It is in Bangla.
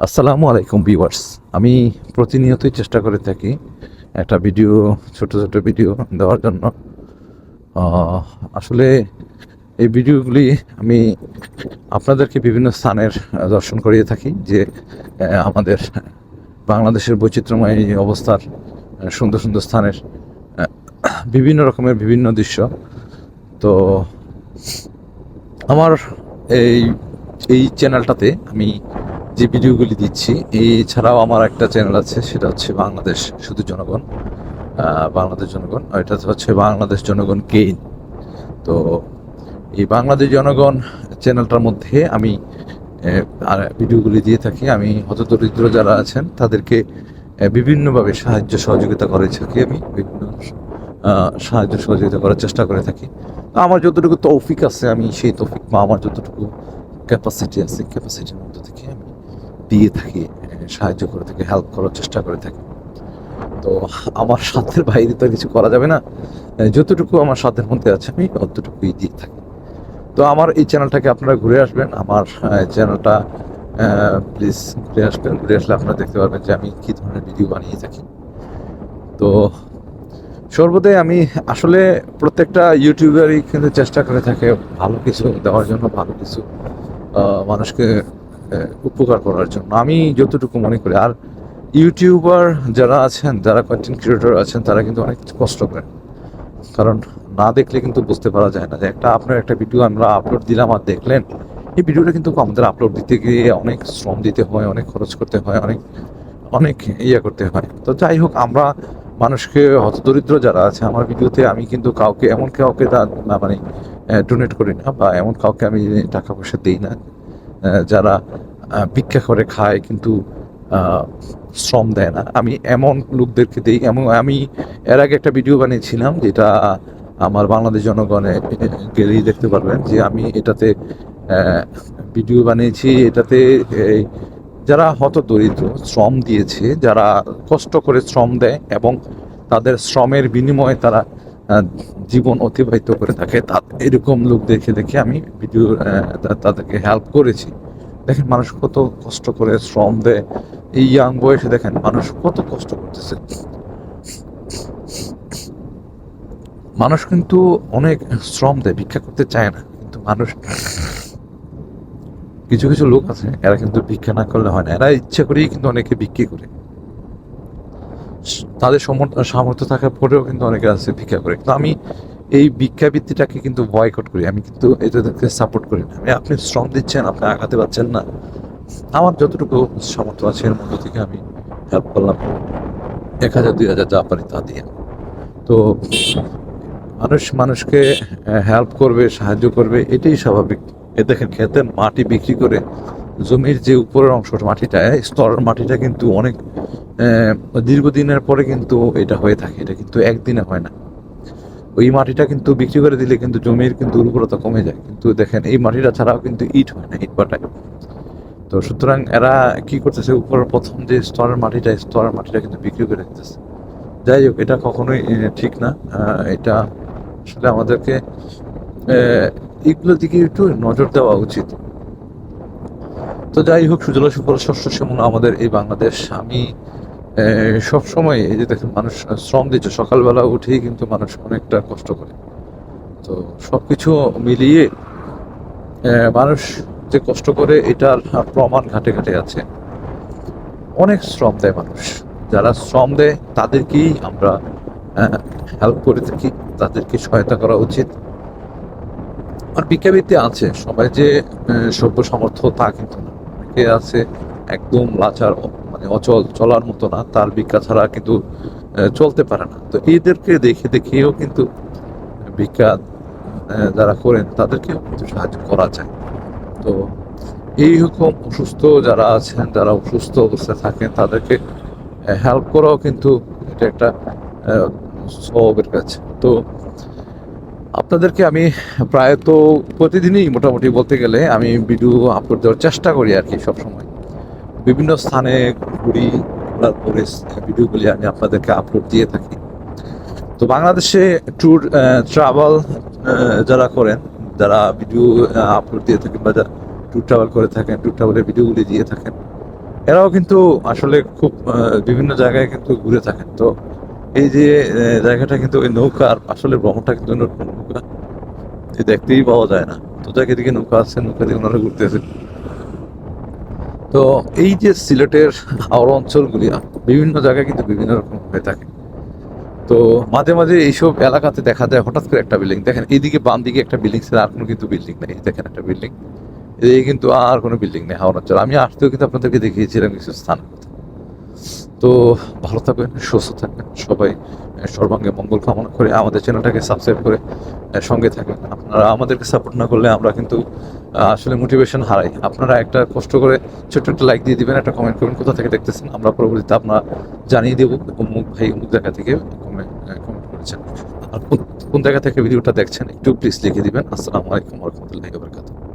আসসালামু আলাইকুম ভিউয়ার্স। আমি প্রতিনিয়তই চেষ্টা করে থাকি একটা ভিডিও, ছোট ছোট ভিডিও দেওয়ার জন্য। আসলে এই ভিডিওগুলি আমি আপনাদেরকে বিভিন্ন স্থানের দর্শন করিয়ে থাকি যে আমাদের বাংলাদেশের বৈচিত্র্যময় অবস্থার সুন্দর সুন্দর স্থানের বিভিন্ন রকমের বিভিন্ন দৃশ্য। তো আমার এই এই চ্যানেলটাতে আমি যে ভিডিওগুলি দিচ্ছি এই ছাড়াও আমার একটা চ্যানেল আছে, সেটা হচ্ছে বাংলাদেশ শুধু জনগণ বাংলাদেশ জনগণ এটা হচ্ছে বাংলাদেশ জনগণ গেইন তো এই বাংলাদেশ জনগণ চ্যানেলটার মধ্যে আমি আর ভিডিওগুলি দিয়ে থাকি। আমি হতদরিদ্র যারা আছেন, তাদেরকে বিভিন্নভাবে সাহায্য সহযোগিতা করে থাকি আমি, বিভিন্ন সাহায্য সহযোগিতা করার চেষ্টা করে থাকি। তো আমার যতটুকু তৌফিক আছে, আমি সেই তৌফিক বা আমার যতটুকু ক্যাপাসিটি আছে ক্যাপাসিটির মধ্যে থেকে আমি দিয়ে থাকি, সাহায্য করে থাকি হেল্প করার চেষ্টা করে থাকি। তো আমার সাধ্যের বাইরে তো কিছু করা যাবে না। যতটুকু আমার সাধ্যের মধ্যে আছে আমি অতটুকুই দিয়ে থাকি। তো আমার এই চ্যানেলটাকে আপনারা ঘুরে আসবেন। আমার চ্যানেলটা প্লিজ ঘুরে আসবেন। ঘুরে আসলে আপনারা দেখতে পারবেন যে আমি কী ধরনের ভিডিও বানিয়ে থাকি। তো সর্বদাই আমি আসলে প্রত্যেকটা ইউটিউবারই কিন্তু চেষ্টা করে থাকে ভালো কিছু দেওয়ার জন্য, ভালো কিছু মানুষকে উপকার করার জন্য। আমি যতটুকু মনে করি, আর ইউটিউবার যারা আছেন, যারা কন্টেন্ট ক্রিয়েটর আছেন, তারা কিন্তু অনেক কষ্ট করেন। কারণ না দেখলে কিন্তু বুঝতে পারা যায় না যে একটা, আপনার একটা ভিডিও আমরা আপলোড দিলাম আর দেখলেন, এই ভিডিওটা কিন্তু আমাদের আপলোড দিতে গিয়ে অনেক শ্রম দিতে হয়, অনেক খরচ করতে হয়, অনেক অনেক ইয়ে করতে হয়। তো যাই হোক, আমরা মানুষকে, হতদরিদ্র যারা আছে, আমার ভিডিওতে আমি কিন্তু কাউকে, এমন কাউকে মানে ডোনেট করি না বা এমন কাউকে আমি টাকা পয়সা দিই না। যারা ভিক্ষা করে খায় কিন্তু শ্রম দেয় না। আমি এমন লোকদেরকে দিই, এমন, আমি এর আগে একটা ভিডিও বানিয়েছিলাম যেটা আমার বাংলাদেশ জনগণে গেলেই দেখতে পারবেন যে আমি এটাতে ভিডিও বানিয়েছি। এটাতে যারা হত দরিদ্র, শ্রম দিয়েছে, যারা কষ্ট করে শ্রম দেয় এবং তাদের শ্রমের বিনিময়ে তারা জীবন অতিবাহিত করে থাকে, তা, এরকম লোক দেখে দেখে আমি ভিডিও তাদেরকে হেল্প করেছি। দেখেন মানুষ কত কষ্ট করে শ্রম দেয়। এই ইয়াং বয়সে দেখেন মানুষ কত কষ্ট করতেছে। মানুষ কিন্তু অনেক শ্রম দেয়, ভিক্ষা করতে চায় না, কিন্তু মানুষ কিছু কিছু লোক আছে, এরা কিন্তু ভিক্ষা না করলে হয় না। এরা ইচ্ছা করেই কিন্তু অনেকে বিক্রি করে। তাদের সামর্থ্য থাকার পরেও কিন্তু অনেকে আছে ভিক্ষা করে। কিন্তু আমি এই ভিক্ষাবৃত্তিটাকে কিন্তু বয়কট করি। আমি কিন্তু এটাকে সাপোর্ট করি না। আপনি শ্রম দিচ্ছেন, আপনি আগাতে পারছেন না। আমার যতটুকু সামর্থ্য আছে, এর মধ্যে থেকে আমি হেল্প করলাম। এক হাজার, দুই হাজার যা পারি তা দিয়ে। তো মানুষ, মানুষকে হেল্প করবে, সাহায্য করবে, এটাই স্বাভাবিক। এ দেখেন, ক্ষেতের মাটি বিক্রি করে জমির যে উপরের অংশ মাটিটা, স্তরের মাটিটা কিন্তু অনেক দীর্ঘদিনের পরে কিন্তু এটা হয়ে থাকে। এটা কিন্তু একদিনে হয় না। ওই মাটিটা কিন্তু বিক্রি করে দিলে কিন্তু জমির কিন্তু উর্বরতা কমে যায়। কিন্তু দেখেন, এই মাটিটা ছাড়াও কিন্তু ইট হয় না, ইট বাটায় তো সুতরাং এরা কি করতেছে উপরের প্রথম যে স্তরের মাটিটা স্তরের মাটিটা কিন্তু বিক্রি করে দিতেছে। যাই হোক, এটা কখনোই ঠিক না। এটা আসলে আমাদেরকে এগুলোর দিকে একটু নজর দেওয়া উচিত। তো যাই হোক সুজলা সুফল শস্য শ্যামল আমাদের এই বাংলাদেশ, আমি সব সময় এই যে দেখেন মানুষ শ্রম দিচ্ছে। সকালবেলা উঠেই কিন্তু মানুষ অনেকটা কষ্ট করে। তো সবকিছু মিলিয়ে আহ, মানুষ যে কষ্ট করে এটার প্রমাণ ঘাটে ঘাটে আছে। অনেক শ্রম দেয় মানুষ। যারা শ্রম দেয় তাদেরকেই আমরা হেল্প করে থাকি। তাদেরকে সহায়তা করা উচিত। আর ভিক্ষাবৃত্তি আছে। সবাই যে সভ্য সামর্থ্য তা কিন্তু না। অনেকে আছে একদম লাচার অচল চলার মতো না, তার ভিক্ষা ছাড়া কিন্তু চলতে পারে না। তো এদেরকে দেখে দেখেও কিন্তু ভিক্ষা যারা করেন, তাদেরকেও কিন্তু সাহায্য করা যায়। তো এই রকম অসুস্থ যারা আছেন, যারা অসুস্থ অবস্থায় থাকেন, তাদেরকে হেল্প করাও কিন্তু এটা একটা স্বভাবের কাছে তো আপনাদেরকে আমি প্রায় তো প্রতিদিনই মোটামুটি বলতে গেলে আমি ভিডিও আপলোড দেওয়ার চেষ্টা করি আর কি সবসময়। বিভিন্ন স্থানে ঘুরি ঘোরার পরে ভিডিওগুলি আমি আপনাদেরকে আপলোড দিয়ে থাকি। তো বাংলাদেশে ট্যুর ট্রাভেল যারা করেন, যারা ভিডিও আপলোড দিয়ে থাকেন বা যারা ট্যুর ট্রাভেল করে থাকেন ট্যুর ট্রাভেলের ভিডিওগুলি দিয়ে থাকেন, এরাও কিন্তু আসলে খুব বিভিন্ন জায়গায় কিন্তু ঘুরে থাকেন। তো এই যে জায়গাটা কিন্তু ওই নৌকার আসলে ভ্রমণটা কিন্তু নৌকা। দেখতেই পাওয়া যায় না। তো জায়গা দিকে নৌকা আছে নৌকা দিয়ে ওনারা ঘুরতেছে। তো এই যে সিলেটের হাওড় অঞ্চলগুলি, বিভিন্ন জায়গায় কিন্তু বিভিন্ন রকম হয়ে থাকে। তো মাঝে মাঝে এইসব এলাকাতে দেখা যায়, হঠাৎ করে একটা বিল্ডিং দেখেন এইদিকে বাম দিকে একটা বিল্ডিং ছিল আর কোনো কিন্তু বিল্ডিং নেই, দেখেন একটা বিল্ডিং এদিকে কিন্তু আর কোনো বিল্ডিং নেই, হাওড় অঞ্চল। আমি আসতেও কিন্তু আপনাদেরকে দেখিয়েছিলাম কিছু স্থান তো ভালো থাকবেন, সুস্থ থাকবেন সবাই। সর্বাঙ্গে মঙ্গল কামনা করে আমাদের চ্যানেলটাকে সাবস্ক্রাইব করে সঙ্গে থাকবেন আপনারা আমাদেরকে সাপোর্ট না করলে আমরা কিন্তু আসলে মোটিভেশন হারাই। আপনারা একটা কষ্ট করে ছোট্ট একটা লাইক দিয়ে দিবেন, একটা কমেন্ট করবেন, কোথা থেকে দেখতেছেন, আমরা পরবর্তীতে আপনার জানিয়ে দেবো। অমুক ভাই অমুক জায়গা থেকে কমেন্ট করেছেন। আর কোন- কোন জায়গা থেকে ভিডিওটা দেখছেন, একটু প্লিজ লিখে দিবেন। আসসালামু আলাইকুম রহমতুল্লাহি